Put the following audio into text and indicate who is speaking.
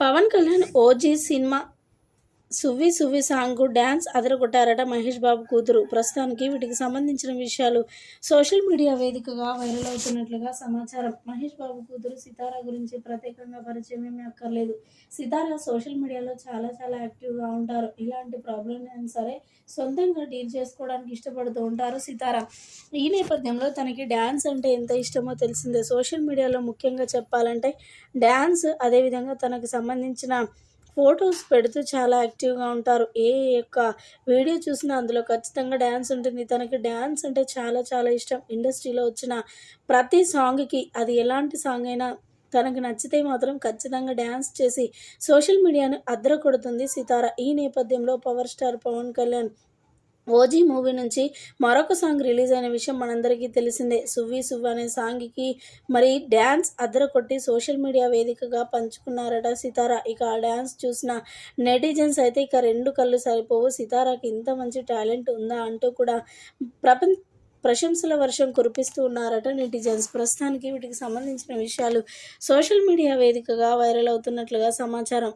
Speaker 1: Pawan Kalyan OG cinema Suvvi Suvvi సాంగ్కు dance అదరగొట్టారట మహేష్ బాబు కూతురు. ప్రస్తుతానికి వీటికి సంబంధించిన విషయాలు సోషల్ మీడియా వేదికగా వైరల్ అవుతున్నట్లుగా సమాచారం. మహేష్ బాబు కూతురు సితారా గురించి ప్రత్యేకంగా పరిచయం ఏమీ అక్కర్లేదు. సితారా సోషల్ మీడియాలో చాలా చాలా యాక్టివ్గా ఉంటారు. ఇలాంటి ప్రాబ్లం అయినా సరే సొంతంగా డీల్ చేసుకోవడానికి ఇష్టపడుతూ ఉంటారు సితారా. ఈ నేపథ్యంలో తనకి డ్యాన్స్ అంటే ఎంత ఇష్టమో తెలిసిందే. సోషల్ మీడియాలో ముఖ్యంగా చెప్పాలంటే డ్యాన్స్ అదేవిధంగా తనకు సంబంధించిన ఫొటోస్ పెడుతూ చాలా యాక్టివ్గా ఉంటారు. ఏ యొక్క వీడియో చూసినా అందులో ఖచ్చితంగా డ్యాన్స్ ఉంటుంది. తనకి డ్యాన్స్ అంటే చాలా చాలా ఇష్టం. ఇండస్ట్రీలో వచ్చిన ప్రతి సాంగ్కి అది ఎలాంటి సాంగ్ అయినా తనకు నచ్చితే మాత్రం ఖచ్చితంగా డ్యాన్స్ చేసి సోషల్ మీడియాను అద్ర కొడుతుంది సితార. ఈ నేపథ్యంలో power star Pawan Kalyan OG movie నుంచి మరొక సాంగ్ రిలీజ్ అయిన విషయం మనందరికీ తెలిసిందే. సువ్వి సువ్వి అనే సాంగ్కి మరి డ్యాన్స్ అద్దర కొట్టి సోషల్ మీడియా వేదికగా పంచుకున్నారట సితారా. ఇక ఆ డ్యాన్స్ చూసిన నెటిజన్స్ అయితే ఇక రెండు కళ్ళు సరిపోవు. సితారాకి ఇంత మంచి టాలెంట్ ఉందా అంటూ కూడా ప్రపంచ ప్రశంసల వర్షం కురిపిస్తూ ఉన్నారట నెటిజన్స్. ప్రస్తుతానికి వీటికి సంబంధించిన విషయాలు సోషల్ మీడియా వేదికగా వైరల్ అవుతున్నట్లుగా సమాచారం.